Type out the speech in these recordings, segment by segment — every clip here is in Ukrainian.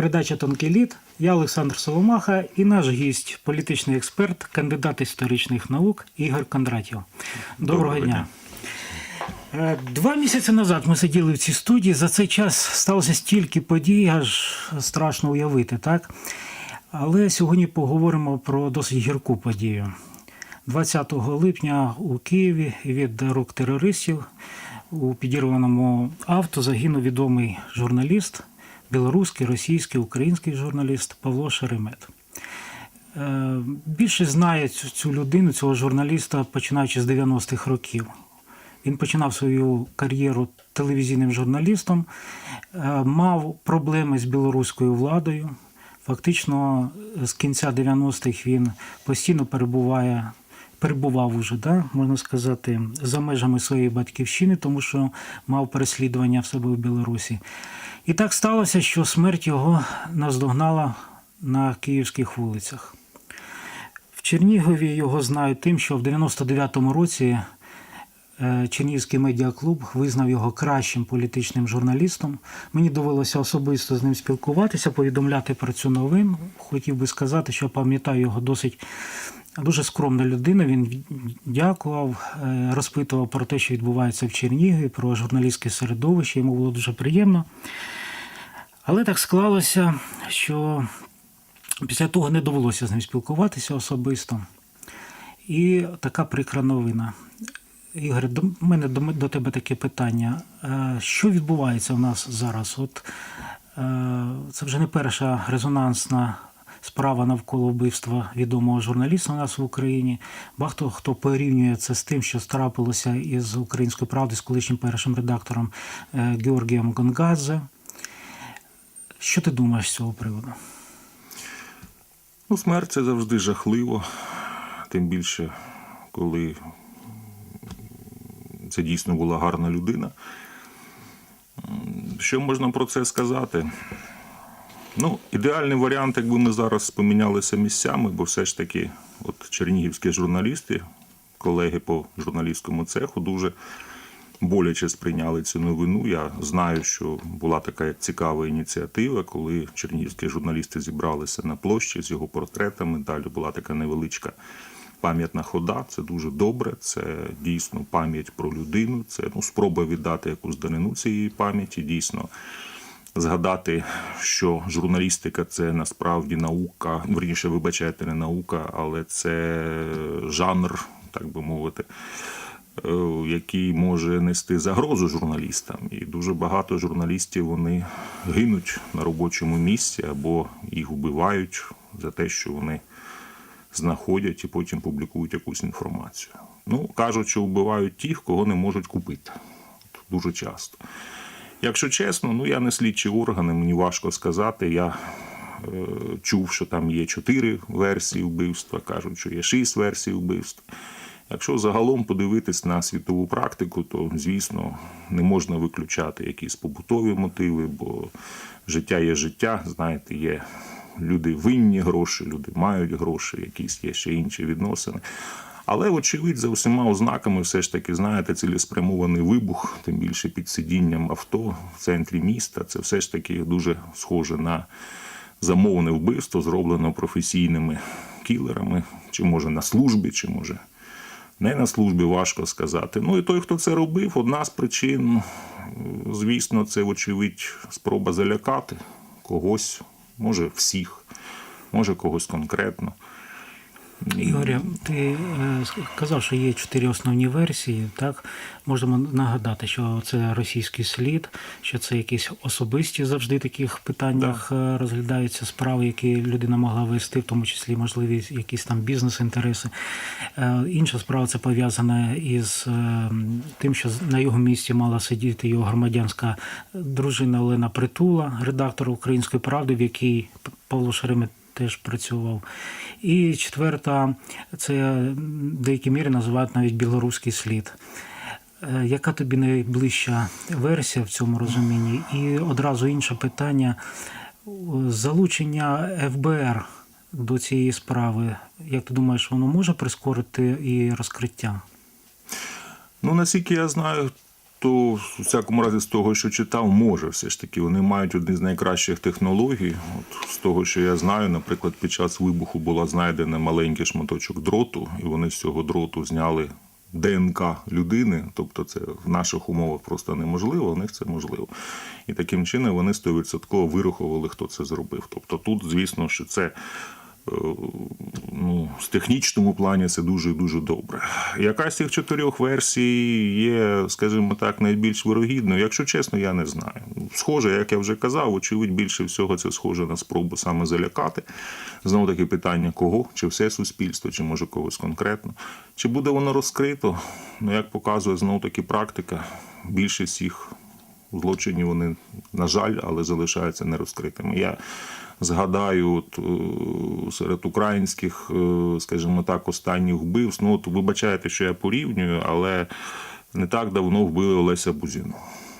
Передача Тонкий лід. Я Олександр Соломаха і наш гість, політичний експерт, кандидат історичних наук Ігор Кондратєв. Доброго, Доброго дня. Е, Два місяці назад ми сиділи в цій студії. За цей час сталося стільки подій, аж страшно уявити, так? Але сьогодні поговоримо про досить гірку подію. 20 липня у Києві від рук терористів у підірваному авто загинув відомий журналіст, білоруський, російський, український журналіст Павло Шеремет. Е, Більшість знає цю, цю людину, цього журналіста, починаючи з 90-х років. Він починав свою кар'єру телевізійним журналістом, е, мав проблеми з білоруською владою. Фактично, е, з кінця 90-х він постійно перебуває, перебував уже, да, можна сказати, за межами своєї батьківщини, тому що мав переслідування в себе в Білорусі. І так сталося, що смерть його наздогнала на київських вулицях. В Чернігові його знають тим, що в 99-му році е, Чернігівський медіаклуб визнав його кращим політичним журналістом. Мені довелося особисто з ним спілкуватися, повідомляти про цю новину. Хотів би сказати, що пам'ятаю його досить дуже скромна людина. Він дякував, е, розпитував про те, що відбувається в Чернігові, про журналістське середовище. Йому було дуже приємно. Але так склалося, що після того не довелося з ним спілкуватися особисто. І така прикра новина. Ігор, до мене до, тебе таке питання. Е, Що відбувається у нас зараз? От е, це вже не перша резонансна справа навколо вбивства відомого журналіста у нас в Україні. Багато хто порівнює це з тим, що трапилося із української правди з колишнім першим редактором е, Георгієм Гонгадзе. Що ти думаєш з цього приводу? Ну, смерть це завжди жахливо, тим більше, коли це дійсно була гарна людина. Що можна про це сказати? Ну, ідеальний варіант, якби ми зараз помінялися місцями, бо все ж таки, от чернігівські журналісти, колеги по журналістському цеху, дуже боляче сприйняли цю новину. Я знаю, що була така цікава ініціатива, коли чернігівські журналісти зібралися на площі з його портретами. Далі була така невеличка пам'ятна хода. Це дуже добре. Це дійсно пам'ять про людину. Це ну, спроба віддати якусь данину цієї пам'яті. Дійсно. Згадати, що журналістика це насправді наука, верніше, вибачайте, не наука, але це жанр, так би мовити, який може нести загрозу журналістам. І дуже багато журналістів вони гинуть на робочому місці або їх вбивають за те, що вони знаходять і потім публікують якусь інформацію. Ну, кажуть, що вбивають тих, кого не можуть купити. Дуже часто. Якщо чесно, ну я не слідчі органи, мені важко сказати. Я е, чув, що там є чотири версії вбивства, кажуть, що є шість версій вбивства. Якщо загалом подивитись на світову практику, то звісно не можна виключати якісь побутові мотиви, бо життя є життя. Знаєте, є люди винні гроші, люди мають гроші, якісь є ще інші відносини. Але, вочевидь, за усіма ознаками, все ж таки, знаєте, цілеспрямований вибух, тим більше під сидінням авто в центрі міста. Це все ж таки дуже схоже на замовне вбивство, зроблено професійними кілерами, чи може на службі, чи може не на службі, важко сказати. Ну і той, хто це робив, одна з причин, звісно, це, вочевидь, спроба залякати когось, може всіх, може когось конкретно. Ігоря, ти е, казав, що є чотири основні версії. Так можемо нагадати, що це російський слід, що це якісь особисті завжди таких питаннях е, розглядаються справи, які людина могла вести, в тому числі можливі якісь там бізнес-інтереси. Е, Інша справа це пов'язана із тим, що на його місці мала сидіти його громадянська дружина Олена Притула, редактор Української правди, в якій Павло Шеремет теж працював. І четверта, це в деякій мірі називають навіть білоруський слід. Е, Яка тобі найближча версія в цьому розумінні? І одразу інше питання: залучення ФБР до цієї справи. Як ти думаєш, воно може прискорити і розкриття? Ну, наскільки я знаю, то в всякому разі з того, що читав, може все ж таки. Вони мають одні з найкращих технологій. От з того, що я знаю, наприклад, під час вибуху була знайдена маленький шматочок дроту, і вони з цього дроту зняли ДНК людини. Тобто, це в наших умовах просто неможливо, в них це можливо. І таким чином вони 100% вирахували, хто це зробив. Тобто тут, звісно, що це ну, з технічному плані це дуже дуже добре. Яка з цих чотирьох версій є, скажімо так, найбільш вирогідною? Якщо чесно, я не знаю. Схоже, як я вже казав, очевидь, більше всього це схоже на спробу саме залякати. Знову таки питання, кого? Чи все суспільство, чи може когось конкретно. Чи буде воно розкрито? Ну, як показує знову таки практика, більшість їх злочинів вони, на жаль, але залишаються нерозкритими. Я згадаю, е, серед українських, е, скажімо так, останніх вбивств. Ну, от вибачайте, що я порівнюю, але не так давно вбили Олеся Бузіну.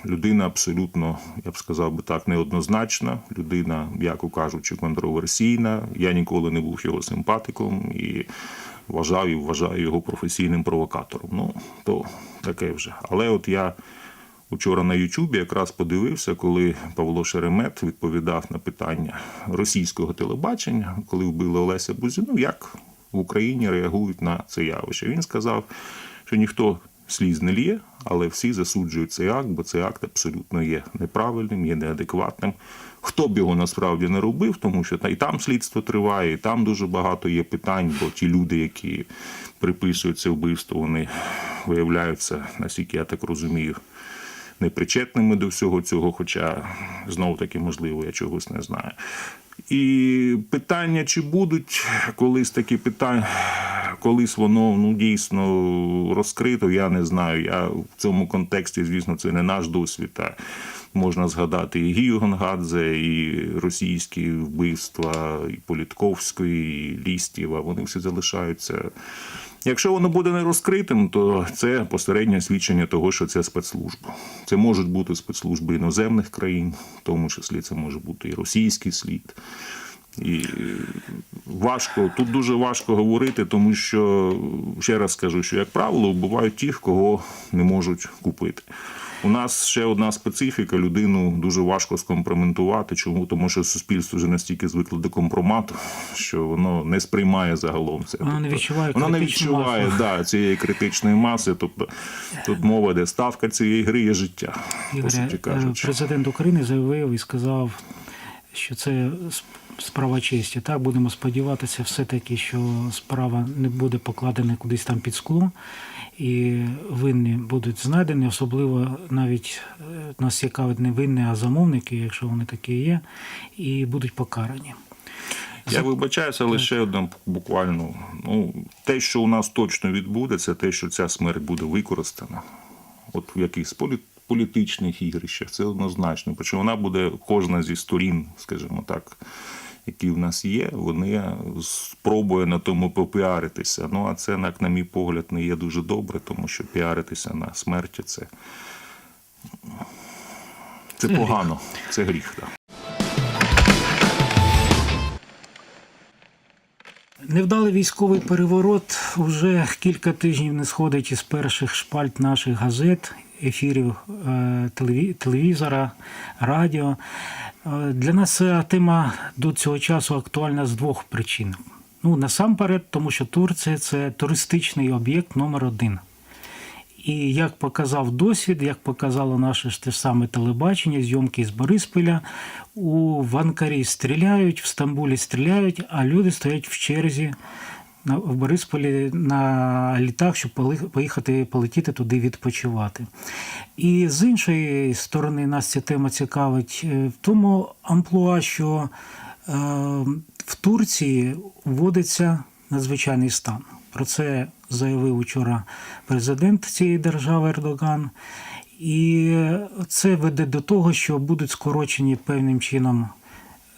Людина абсолютно, я б сказав би так, неоднозначна, людина, м'яко кажучи, контроверсійна. Я ніколи не був його симпатиком і вважав і вважаю його професійним провокатором. Ну, то таке вже. Але от я Учора на Ютубі якраз подивився, коли Павло Шеремет відповідав на питання російського телебачення, коли вбили Олеся Бузину, як в Україні реагують на це явище. Він сказав, що ніхто сліз не лє, але всі засуджують цей акт, бо цей акт абсолютно є неправильним, є неадекватним. Хто б його насправді не робив, тому що та і там слідство триває, і там дуже багато є питань, бо ті люди, які приписують це вбивство, вони виявляються, наскільки я так розумію, непричетними до всього цього, хоча знову таки, можливо, я чогось не знаю. І питання, чи будуть колись такі питання, колись воно ну дійсно розкрито, я не знаю. Я в цьому контексті, звісно, це не наш досвід. А можна згадати і Гію і російські вбивства, і Політковської, і Лістєва. Вони всі залишаються. Якщо воно буде не розкритим, то це посереднє свідчення того, що це спецслужба. Це можуть бути спецслужби іноземних країн, в тому числі це може бути і російський слід. І важко, тут дуже важко говорити, тому що ще раз скажу, що, як правило, вбивають тих, кого не можуть купити. У нас ще одна специфіка: людину дуже важко скомпроментувати. Чому? Тому що суспільство вже настільки звикло до компромату, що воно не сприймає загалом це. Воно не відчуває воно не відчуває масу. да, цієї критичної маси. Тобто тут мова, де ставка цієї гри є життя, по суті е, кажучи. президент України заявив і сказав, що це справа честі. Так, будемо сподіватися, все-таки, що справа не буде покладена кудись там під скло, і винні будуть знайдені, особливо навіть е, нас цікавить не винні, а замовники, якщо вони такі є, і будуть покарані. Я вибачаюся, ще одне буквально. Ну, те, що у нас точно відбудеться, те, що ця смерть буде використана, от в якихось полі- політичних ігрищах, це однозначно. Причому вона буде кожна зі сторін, скажімо так, які в нас є, вони спробує на тому попіаритися. Ну, а це, на мій погляд, не є дуже добре, тому що піаритися на смерті це, це Це погано, це гріх. Так. Невдалий військовий переворот вже кілька тижнів не сходить із перших шпальт наших газет, ефірів е, телевізора, радіо. Е, Для нас ця тема до цього часу актуальна з двох причин. Ну, насамперед, тому що Турція це туристичний об'єкт номер один. І як показав досвід, як показало наше ж те саме телебачення, зйомки з Борисполя, у Ванкарі стріляють, в Стамбулі стріляють, а люди стоять в черзі в Борисполі на літах, щоб поїхати полетіти туди відпочивати. І з іншої сторони, нас ця тема цікавить е, в тому амплуа, що е, в Турції вводиться надзвичайний стан. Про це заявив учора президент цієї держави Ердоган. І це веде до того, що будуть скорочені певним чином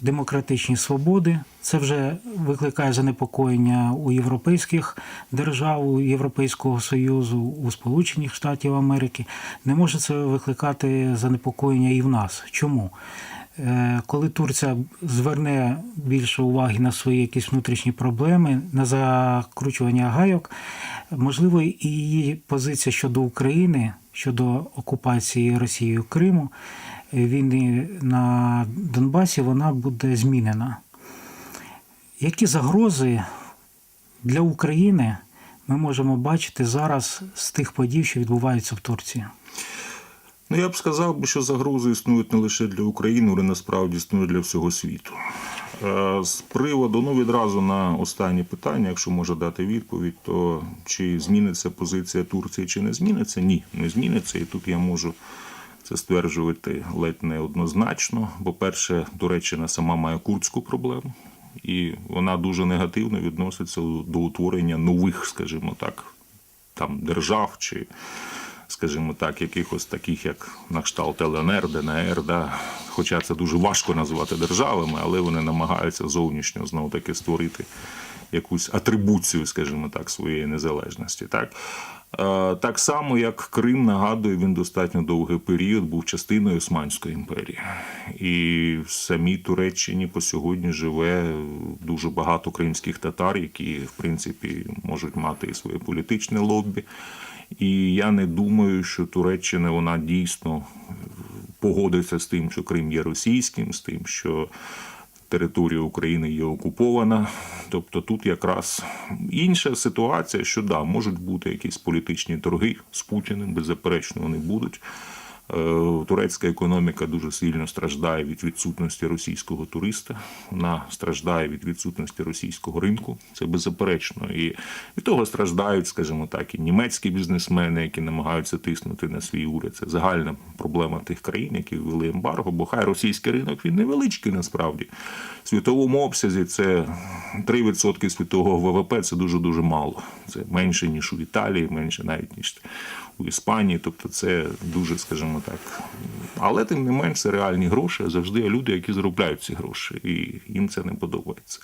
демократичні свободи. Це вже викликає занепокоєння у європейських держав, у Європейського Союзу, у Сполучених Штатів Америки. Не може це викликати занепокоєння і в нас. Чому? Е, Коли Турція зверне більше уваги на свої якісь внутрішні проблеми, на закручування гайок, Можливо, і її позиція щодо України, щодо окупації Росією Криму, війни на Донбасі, вона буде змінена. Які загрози для України ми можемо бачити зараз з тих подій, що відбуваються в Турції? Ну, я б сказав, що загрози існують не лише для України, але насправді існують для всього світу. Е, З приводу, ну відразу на останнє питання, якщо може дати відповідь, то чи зміниться позиція Турції, чи не зміниться? Ні, не зміниться. І тут я можу це стверджувати ледь не однозначно. Бо, перше, Туреччина сама має курдську проблему, і вона дуже негативно відноситься до утворення нових, скажімо так, там держав чи скажімо так, якихось таких, як на кшталт ЛНР, ДНР, да. хоча це дуже важко назвати державами, але вони намагаються зовнішньо знову таки створити якусь атрибуцію, скажімо так, своєї незалежності. Так? Е, Так само, як Крим, нагадую, він достатньо довгий період був частиною Османської імперії. І в самій Туреччині по сьогодні живе дуже багато кримських татар, які, в принципі, можуть мати і своє політичне лоббі. І я не думаю, що Туреччина вона дійсно погодиться з тим, що Крим є російським, з тим, що територія України є окупована. Тобто тут якраз інша ситуація, що да, можуть бути якісь політичні торги з Путіним, беззаперечно, вони будуть. Е, Турецька економіка дуже сильно страждає від відсутності російського туриста. Вона страждає від відсутності російського ринку. Це беззаперечно. І від того страждають, скажімо так, і німецькі бізнесмени, які намагаються тиснути на свій уряд. Це загальна проблема тих країн, які ввели ембарго. Бо хай російський ринок він невеличкий насправді. В світовому обсязі це 3% світового ВВП це дуже дуже мало. Це менше ніж у Італії, менше навіть ніж у Іспанії. Тобто це дуже, скажімо так. Але тим не менш, це реальні гроші. Завжди є люди, які заробляють ці гроші, і їм це не подобається.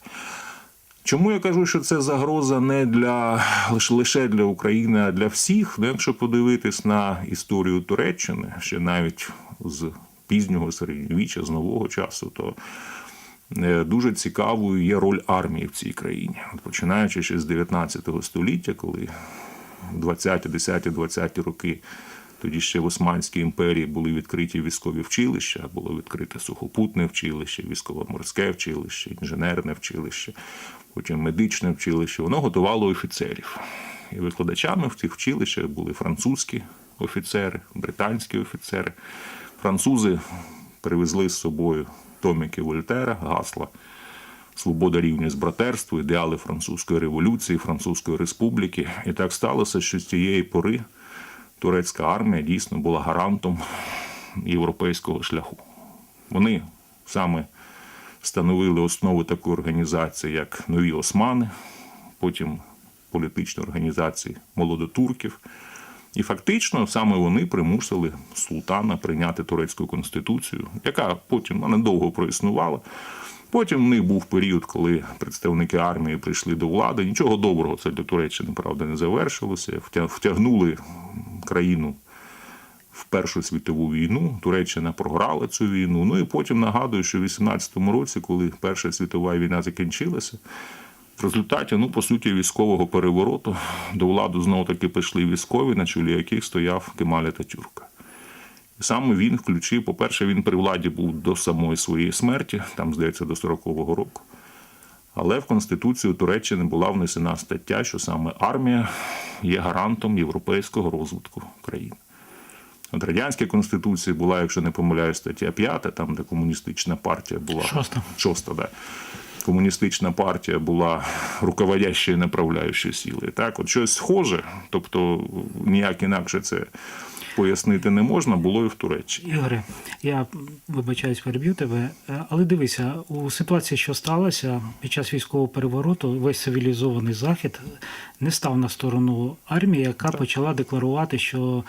Чому я кажу, що це загроза не для лише- для України, а для всіх? Ну, якщо подивитись на історію Туреччини, ще навіть з пізнього середньовіччя, з нового часу, то е, дуже цікавою є роль армії в цій країні. Починаючи ще з 19 століття, коли 20, 10, 20 роки. Тоді ще в Османській імперії були відкриті військові вчилища, було відкрите сухопутне вчилище, військово-морське вчилище, інженерне вчилище, потім медичне вчилище. Воно готувало офіцерів. І викладачами в цих вчилищах були французькі офіцери, британські офіцери. Французи привезли з собою томіки Вольтера, гасла свобода рівня з братерству, ідеали французької революції, Французької республіки. І так сталося, що з цієї пори турецька армія дійсно була гарантом європейського шляху. Вони саме встановили основу такої організації, як Нові Османи, потім політичні організації молодотурків. І фактично саме вони примусили султана прийняти турецьку конституцію, яка потім недовго проіснувала. Потім в них був період, коли представники армії прийшли до влади. Нічого доброго це для Туреччини, правда, не завершилося. Втягнули країну в Першу світову війну. Туреччина програла цю війну. Ну і потім нагадую, що в 18-му році, коли Перша світова війна закінчилася, в результаті, ну, по суті, військового перевороту до влади знову таки прийшли військові, на чолі яких стояв Кемаль Ататюрка. Саме він включив, по-перше, він при владі був до самої своєї смерті, там, здається, до 40-го року. Але в Конституцію Туреччини була внесена стаття, що саме армія є гарантом європейського розвитку країни. От радянській конституції була, якщо не помиляюсь, стаття 5, там, де комуністична партія була. Шоста. Шоста, да. Комуністична партія була руководящою і направляючою силою. Так, от щось схоже, тобто ніяк інакше це пояснити не можна, було і в Туреччині. Ігоре, я вибачаюсь, переб'ю тебе, е, але дивися, у ситуації, що сталося під час військового перевороту, весь цивілізований захід не став на сторону армії, яка почала декларувати, що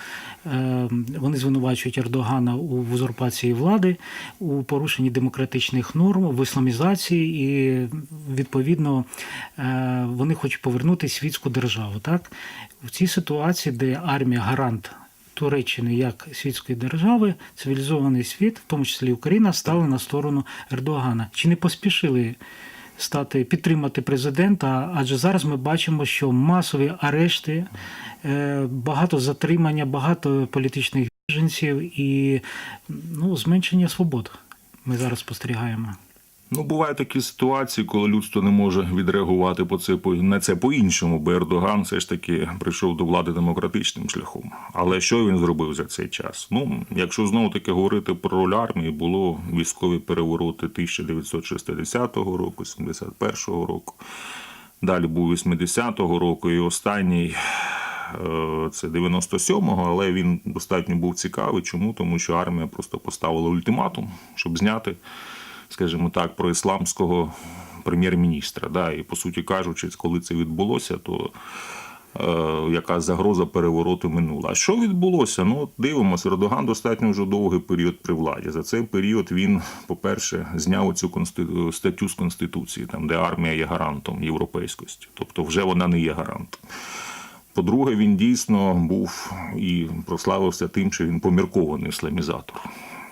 е, вони звинувачують Ердогана у узурпації влади, у порушенні демократичних норм, в ісламізації, і відповідно е, вони хочуть повернути світську державу. Так в цій ситуації, де армія гарант. Туреччини як світської держави, цивілізований світ, в тому числі Україна, стали на сторону Ердогана. Чи не поспішили стати підтримати президента, адже зараз ми бачимо, що масові арешти, е, багато затримання, багато політичних біженців і ну, зменшення свобод. Ми зараз спостерігаємо. Ну, бувають такі ситуації, коли людство не може відреагувати по це по на це по-іншому, бо Ердоган все ж таки прийшов до влади демократичним шляхом. Але що він зробив за цей час? Ну, якщо знову таки говорити про роль армії, було військові перевороти 1960 року, 71-го року. Далі був 80-го року, і останній е, це 97-го, але він достатньо був цікавий. Чому? Тому що армія просто поставила ультиматум, щоб зняти, скажімо так, про ісламського прем'єр-міністра. Да? І по суті кажучи, коли це відбулося, то е, яка загроза перевороту минула. А що відбулося? Ну, дивимося, Ердоган достатньо вже довгий період при владі. За цей період він, по-перше, зняв цю конститу... статтю з Конституції, там, де армія є гарантом європейськості. Тобто вже вона не є гарантом. По-друге, він дійсно був і прославився тим, що він поміркований ісламізатор.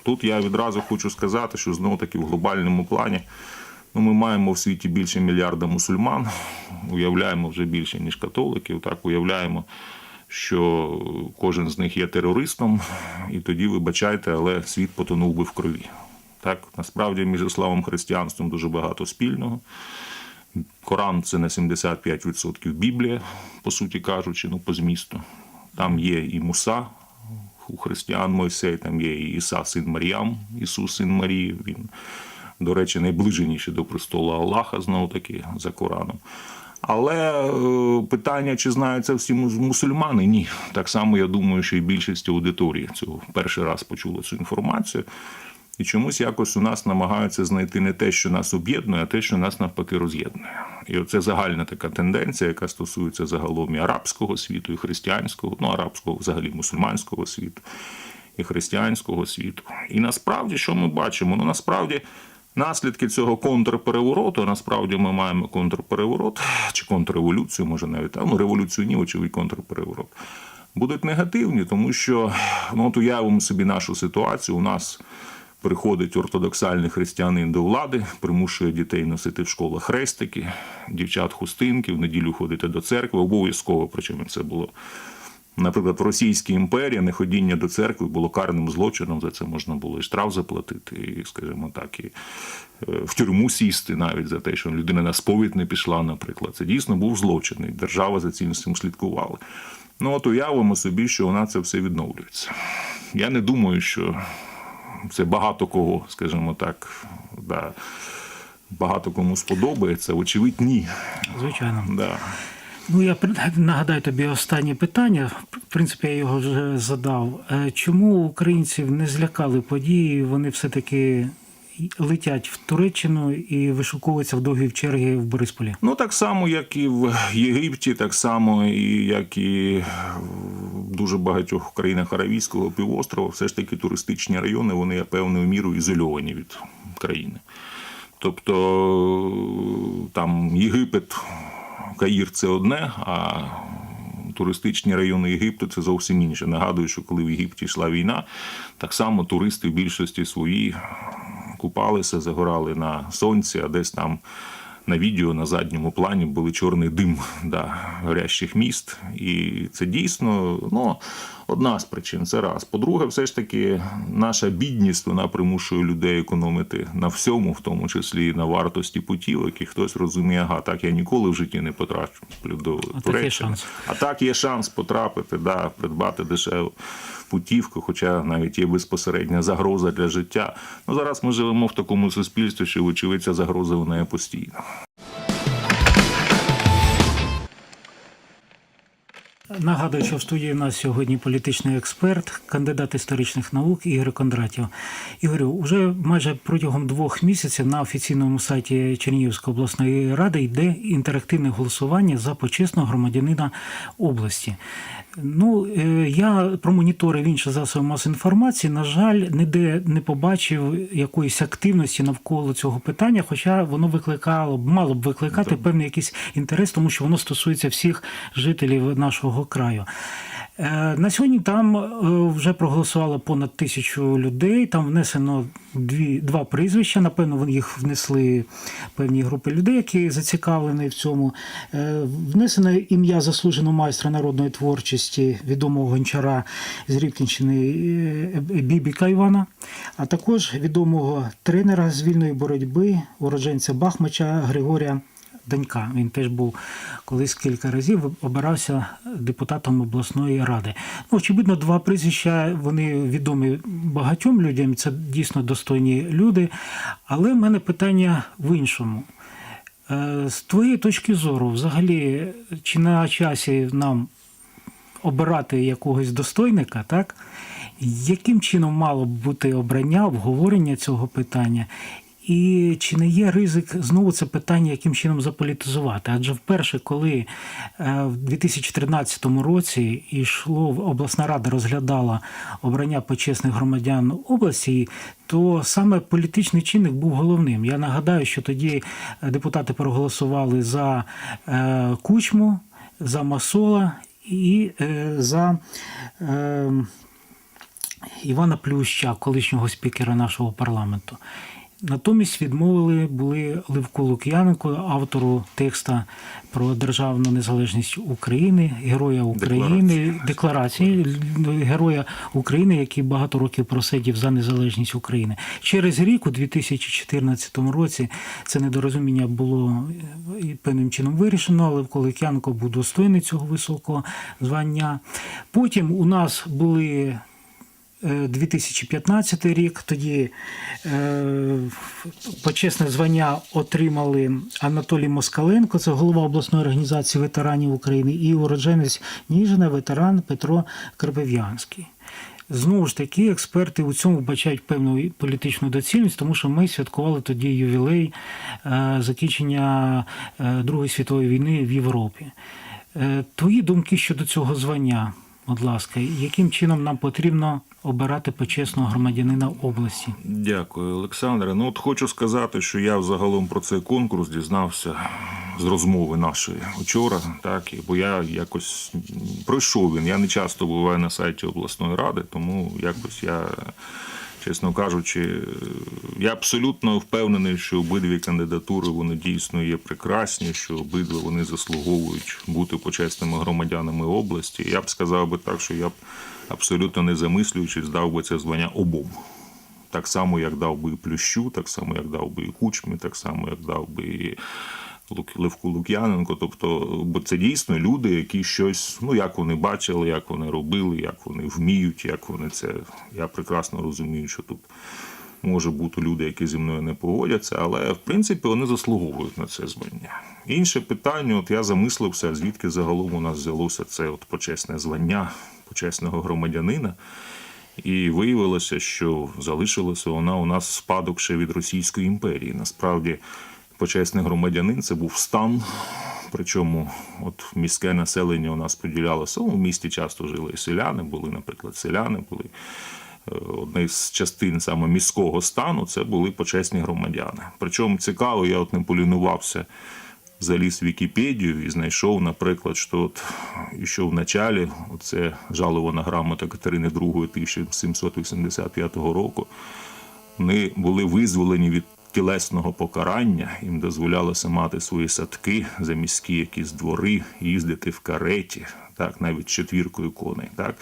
Тут я відразу хочу сказати, що знову таки в глобальному плані ну, ми маємо в світі більше мільярда мусульман, уявляємо вже більше, ніж католиків. Так, уявляємо, що кожен з них є терористом, і тоді, вибачайте, але світ потонув би в крові. Так, насправді між ісламом християнством дуже багато спільного. Коран це на 75% Біблія, по суті кажучи, ну по змісту. Там є і Муса, у християн Мойсей, там є і Іса, син Маріям, Ісус, син Марії. Він, до речі, найближеніший до престолу Аллаха, знову таки, за Кораном. Але е, питання, чи знають це всі мусульмани? Ні. Так само я думаю, що і більшість аудиторії цього перший раз почула цю інформацію. І чомусь якось у нас намагаються знайти не те, що нас об'єднує, а те, що нас навпаки роз'єднує. І оце загальна така тенденція, яка стосується загалом і арабського світу, і християнського, ну арабського, взагалі мусульманського світу, і християнського світу. І насправді, що ми бачимо? Ну насправді. Наслідки цього контрперевороту, насправді ми маємо контрпереворот чи контрреволюцію, може навіть ну, революцію ні, очевидь, контрпереворот. Будуть негативні, тому що ну, от уявимо собі нашу ситуацію. У нас приходить ортодоксальний християнин до влади, примушує дітей носити в школах хрестики, дівчат хустинки, в неділю ходити до церкви, обов'язково, причому це було. Наприклад, в Російській імперії неходіння до церкви було карним злочином, за це можна було і штраф заплатити, і, скажімо так, і е, в тюрму сісти навіть за те, що людина на сповідь не пішла, наприклад. Це дійсно був злочин, і держава за цим слідкувала. Ну от уявимо собі, що вона це все відновлюється. Я не думаю, що це багато кого, скажімо так, да, багато кому сподобається. Вочевидь, ні. Звичайно. Да. Ну, я нагадаю тобі останнє питання. В принципі, я його вже задав. Е, Чому українців не злякали події? Вони все-таки летять в Туреччину і вишуковуються в довгій черги в Борисполі? Ну, так само, як і в Єгипті, так само, і як і в дуже багатьох країнах Аравійського півострова, все ж таки туристичні райони, вони певною мірою ізольовані від країни. Тобто там Єгипет, Каїр це одне, а туристичні райони Єгипту це зовсім інше. Нагадую, що коли в Єгипті йшла війна, так само туристи в більшості свої купалися, загорали на сонці, а десь там на відео на задньому плані були чорний дим да, горящих міст. І це дійсно ну, одна з причин. Це раз. По-друге, все ж таки, наша бідність вона примушує людей економити на всьому, в тому числі і на вартості путівок. І хтось розуміє, ага, так я ніколи в житті не потраплю до Туреччини. А так є шанс потрапити, да, придбати дешеву путівку, хоча навіть є безпосередня загроза для життя. Ну зараз ми живемо в такому суспільстві, що вочевидь ця загроза вона є постійна. Нагадую, що в студії у нас сьогодні політичний експерт, кандидат історичних наук Ігор Кондратів. Ігорю, уже майже протягом двох місяців на офіційному сайті Чернігівської обласної ради йде інтерактивне голосування за почесного громадянина області. Ну, е, я промоніторив інші засоби масової інформації. На жаль, ніде не побачив якоїсь активності навколо цього питання, хоча воно викликало, мало б викликати певний якийсь інтерес, тому що воно стосується всіх жителів нашого краю. Е, На сьогодні там е, вже проголосувало понад тисячу людей. Там внесено дві, два прізвища. Напевно, їх внесли певні групи людей, які зацікавлені в цьому. Е, Внесено ім'я заслуженого майстра народної творчості, відомого гончара з Рівкінщини Бібіка Івана, а також відомого тренера з вільної боротьби, уродженця Бахмача Григорія. Данька. Він теж був колись кілька разів обирався депутатом обласної ради. Ну, очевидно, два прізвища вони відомі багатьом людям. Це дійсно достойні люди. Але в мене питання в іншому. Е, З твоєї точки зору, взагалі, чи на часі нам обирати якогось достойника, так? Яким чином мало б бути обрання, обговорення цього питання? І чи не є ризик знову це питання, яким чином заполітизувати? Адже вперше, коли е, в 2013 році йшло обласна рада розглядала обрання почесних громадян області, то саме політичний чинник був головним. Я нагадаю, що тоді депутати проголосували за е, кучму, за Масола і е, за. Е, Івана Плюща, колишнього спікера нашого парламенту. Натомість відмовили були Левку Лук'яненко, автору текста про державну незалежність України, героя України, декларації героя України, який багато років просидів за незалежність України. Через рік, у 2014 році, це недорозуміння було е, певним чином вирішено. Левко Лук'яненко був достойний цього високого звання. Потім у нас були. Е, 2015 рік. Тоді е, почесне звання отримали Анатолій Москаленко, це голова обласної організації ветеранів України, і уродженець Ніжина, ветеран Петро Карпев'янський. Знову ж таки, експерти у цьому бачають певну політичну доцільність, тому що ми святкували тоді ювілей е, закінчення е, Другої світової війни в Європі. Е, Твої думки щодо цього звання, будь ласка, яким чином нам потрібно обирати почесного громадянина області? Дякую, Олександре. Ну, от хочу сказати, що я взагалом про цей конкурс дізнався з розмови нашої вчора, так, бо я якось пройшов він. Я не часто буваю на сайті обласної ради, тому якось я. Чесно кажучи, я абсолютно впевнений, що обидві кандидатури вони дійсно є прекрасні, що обидва вони заслуговують бути почесними громадянами області. Я б сказав би так, що я б абсолютно не замислюючись, дав би це звання обом. Так само, як дав би і Плющу, так само, як дав би і Кучмі, так само, як дав би і Левку Лук'яненко. Тобто, бо це дійсно люди, які щось, ну як вони бачили, як вони робили, як вони вміють, як вони це. Я прекрасно розумію, що тут може бути люди, які зі мною не погодяться, але в принципі вони заслуговують на це звання. Інше питання, от я замислився, звідки загалом у нас взялося це от почесне звання почесного громадянина. І виявилося, що залишилася вона у нас спадок ще від Російської імперії. Насправді, почесний громадянин це був стан. Причому от міське населення у нас поділялося. В місті часто жили і селяни, були, наприклад, селяни, були е, одна з частин саме міського стану це були почесні громадяни. Причому цікаво, я от не полінувався, заліз в Вікіпедію і знайшов, наприклад, що от ще в началі оце жалована грамота Катерини II 1785 року. Вони були визволені від тілесного покарання, їм дозволялося мати свої садки за міські якісь двори, їздити в кареті, так, навіть четвіркою коней. Так.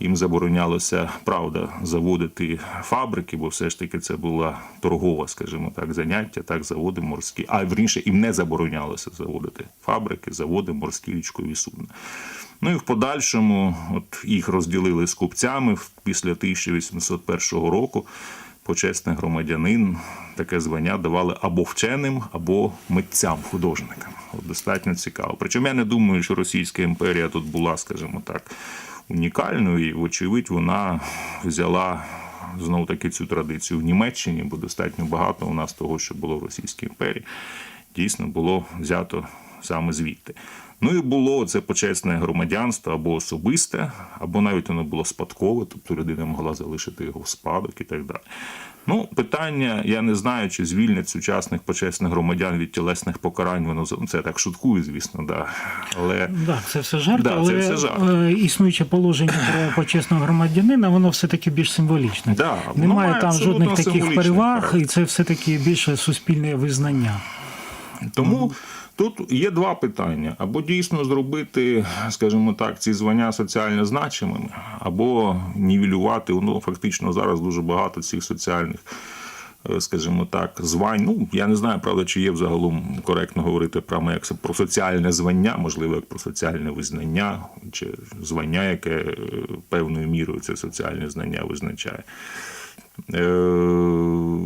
Їм заборонялося, правда, заводити фабрики, бо все ж таки це була торгова, скажімо так, заняття, так, заводи морські. А вірніше, їм не заборонялося заводити фабрики, заводи, морські військові судна. Ну і в подальшому от їх розділили з купцями після 1801 року. Почесний громадянин таке звання давали або вченим, або митцям, художникам. От достатньо цікаво. Причому я не думаю, що Російська імперія тут була, скажімо так, унікальною, і, вочевидь, вона взяла знову таки цю традицію в Німеччині, бо достатньо багато у нас того, що було в Російській імперії, дійсно було взято саме звідти. Ну і було це почесне громадянство або особисте, або навіть воно було спадкове, тобто людина могла залишити його в спадок і так далі. Ну, питання, я не знаю, чи звільнять сучасних почесних громадян від тілесних покарань. Воно це так шуткую, звісно, да. Але Да, це все жарт, Да, це все жарт. е, існуюче положення про почесного громадянина, воно все-таки більш символічне. Да, Немає там жодних таких переваг, характер. і це все-таки більше суспільне визнання. Тому тут є два питання: або дійсно зробити, скажімо так, ці звання соціально значимими, або нівелювати. Ну, фактично зараз дуже багато цих соціальних. е, Скажімо так, звань. Ну я не знаю, правда, чи є взагалом коректно говорити прямо як про соціальне звання, можливо, як про соціальне визнання, чи звання, яке е, певною мірою це соціальне знання визначає. Е,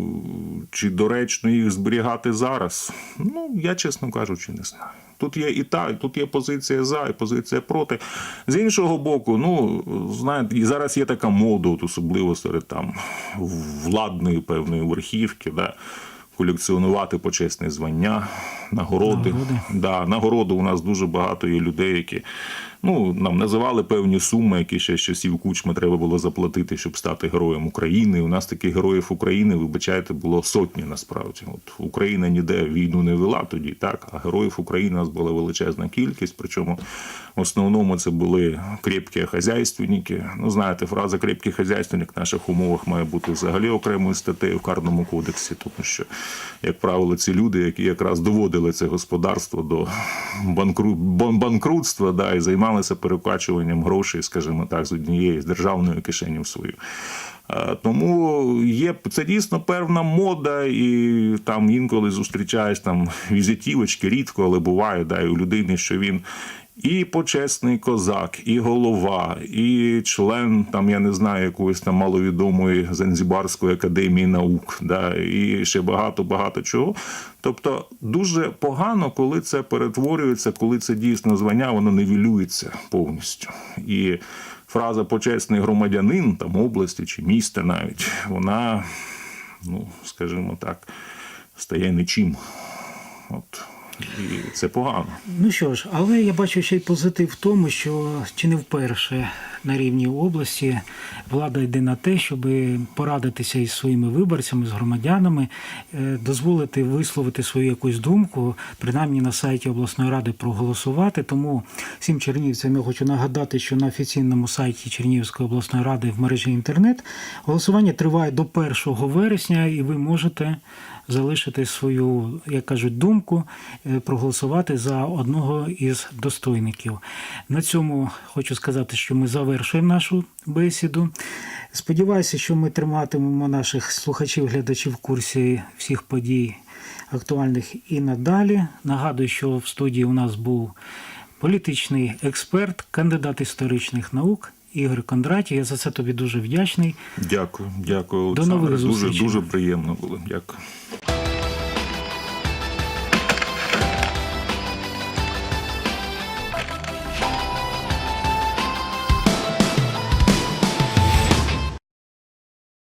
Чи доречно їх зберігати зараз? Ну, я, чесно кажучи, не знаю. Тут є і та, тут є позиція за, і позиція проти. З іншого боку, ну, знаєте, і зараз є така мода, от особливо серед там владної певної верхівки, да, колекціонувати почесні звання, нагороди. Нагороди. Да, нагороди у нас дуже багато є людей, які ну, нам називали певні суми, які ще з часів кучми треба було заплатити, щоб стати героєм України. У нас таких героїв України, вибачайте, було сотні насправді. От Україна ніде війну не вела тоді, так, а героїв України у нас була величезна кількість. Причому в основному це були крепкі хазяйственники. Ну, знаєте, фраза крепкий хазяйственник в наших умовах має бути взагалі окремою статтею в карному кодексі, тому що, як правило, ці люди, які якраз доводили це господарство до банкру... банкрутства, да, і займалися перекачуванням грошей, скажімо так, з однієї з державної кишені в свою. Тому є це дійсно певна мода, і там інколи зустрічаєш там візитівочки, рідко, але буває, да, і у людини, що він і почесний козак, і голова, і член там, я не знаю, якоїсь там маловідомої Занзібарської академії наук, да, і ще багато багато чого. Тобто дуже погано, коли це перетворюється, коли це дійсно звання, воно нівелюється повністю. І фраза почесний громадянин там області чи міста навіть, вона, ну, скажімо так, стає нічим. От. І це погано. Ну що ж, але я бачу ще й позитив в тому, що чи не вперше на рівні області влада йде на те, щоб порадитися із своїми виборцями, з громадянами, е, дозволити висловити свою якусь думку, принаймні на сайті обласної ради проголосувати. Тому всім чернівцям я хочу нагадати, що на офіційному сайті Чернігівської обласної ради в мережі інтернет голосування триває до 1 вересня, і ви можете залишити свою, як кажуть, думку, е, проголосувати за одного із достойників. На цьому хочу сказати, що ми завершуємо нашу бесіду. Сподіваюся, що ми триматимемо наших слухачів, глядачів в курсі всіх подій актуальних і надалі. Нагадую, що в студії у нас був політичний експерт, кандидат історичних наук Ігор Кондратій. Я за це тобі дуже вдячний. Дякую, дякую, До нових зустрічей. Дуже, дуже приємно було. Дякую.